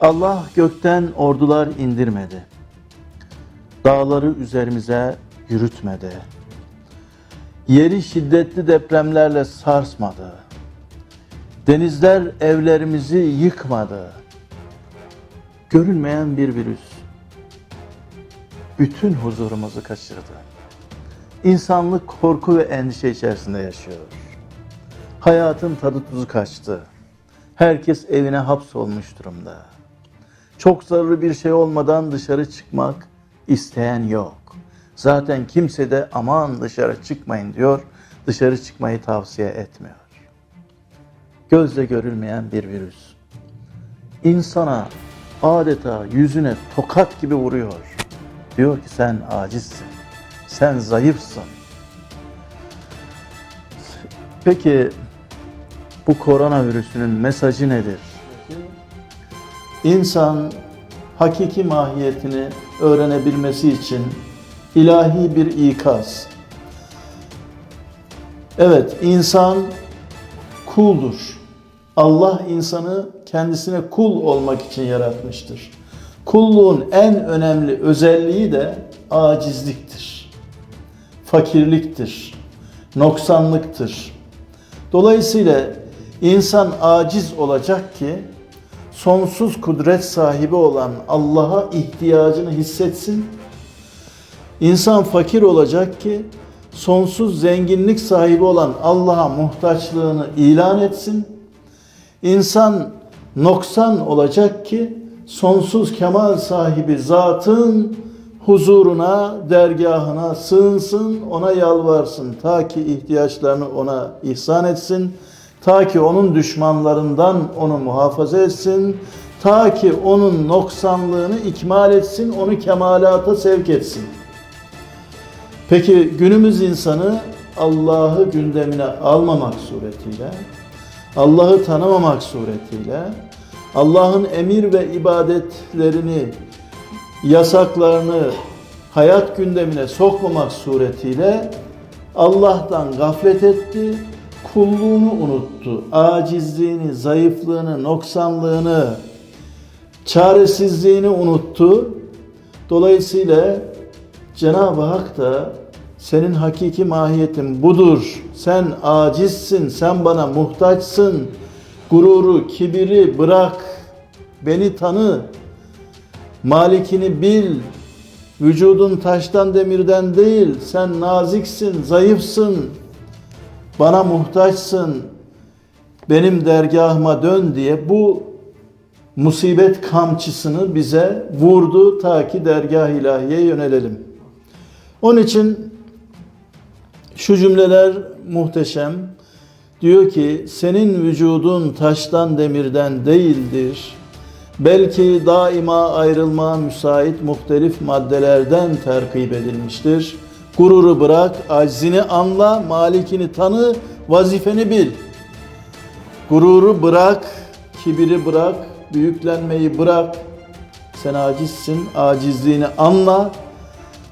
Allah gökten ordular indirmedi. Dağları üzerimize yürütmedi. Yeri şiddetli depremlerle sarsmadı. Denizler evlerimizi yıkmadı. Görülmeyen bir virüs bütün huzurumuzu kaçırdı. İnsanlık korku ve endişe içerisinde yaşıyor. Hayatın tadı tuzu kaçtı. Herkes evine hapsolmuş durumda. Çok zararlı bir şey olmadan dışarı çıkmak isteyen yok. Zaten kimse de aman dışarı çıkmayın diyor. Dışarı çıkmayı tavsiye etmiyor. Gözle görülmeyen bir virüs. İnsana adeta yüzüne tokat gibi vuruyor. Diyor ki sen acizsin. Sen zayıfsın. Peki bu koronavirüsünün mesajı nedir? İnsan hakiki mahiyetini öğrenebilmesi için ilahi bir ikaz. Evet, insan kuldur. Allah insanı kendisine kul olmak için yaratmıştır. Kulluğun en önemli özelliği de acizliktir. Fakirliktir. Noksanlıktır. Dolayısıyla insan aciz olacak ki sonsuz kudret sahibi olan Allah'a ihtiyacını hissetsin. İnsan fakir olacak ki sonsuz zenginlik sahibi olan Allah'a muhtaçlığını ilan etsin. İnsan noksan olacak ki sonsuz kemal sahibi zatın huzuruna, dergahına sığınsın, ona yalvarsın. Ta ki ihtiyaçlarını ona ihsan etsin. Ta ki onun düşmanlarından onu muhafaza etsin. Ta ki onun noksanlığını ikmal etsin, onu kemalata sevk etsin. Peki günümüz insanı Allah'ı gündemine almamak suretiyle, Allah'ı tanımamak suretiyle, Allah'ın emir ve ibadetlerini, yasaklarını hayat gündemine sokmamak suretiyle Allah'tan gaflet etti, kulluğunu unuttu. Acizliğini, zayıflığını, noksanlığını, çaresizliğini unuttu. Dolayısıyla Cenab-ı Hak da senin hakiki mahiyetin budur. Sen acizsin, sen bana muhtaçsın. Gururu, kibiri bırak. Beni tanı. Malikini bil. Vücudun taştan demirden değil. Sen naziksin, zayıfsın. Bana muhtaçsın. Benim dergahıma dön diye bu musibet kamçısını bize vurdu ta ki dergah ilahiye yönelelim. Onun için şu cümleler muhteşem. Diyor ki senin vücudun taştan demirden değildir. Belki daima ayrılma müsait muhtelif maddelerden terkip edilmiştir. Gururu bırak, aczini anla, malikini tanı, vazifeni bil. Gururu bırak, kibiri bırak, büyüklenmeyi bırak. Sen acizsin, acizliğini anla.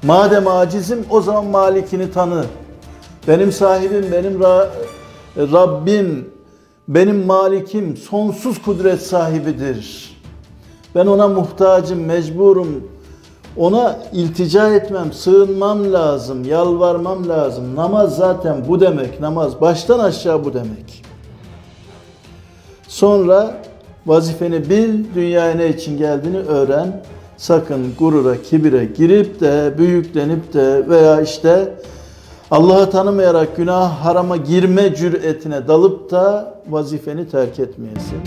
Madem acizim o zaman malikini tanı. Benim sahibim, benim Ra- Rabbim, benim malikim sonsuz kudret sahibidir. Ben ona muhtacım, mecburum. Ona iltica etmem, sığınmam lazım, yalvarmam lazım. Namaz zaten bu demek. Namaz baştan aşağı bu demek. Sonra vazifeni bil, dünyaya ne için geldiğini öğren. Sakın gurura, kibire girip de, büyüklenip de veya işte Allah'ı tanımayarak günah harama girme cüretine dalıp da vazifeni terk etmeyesin.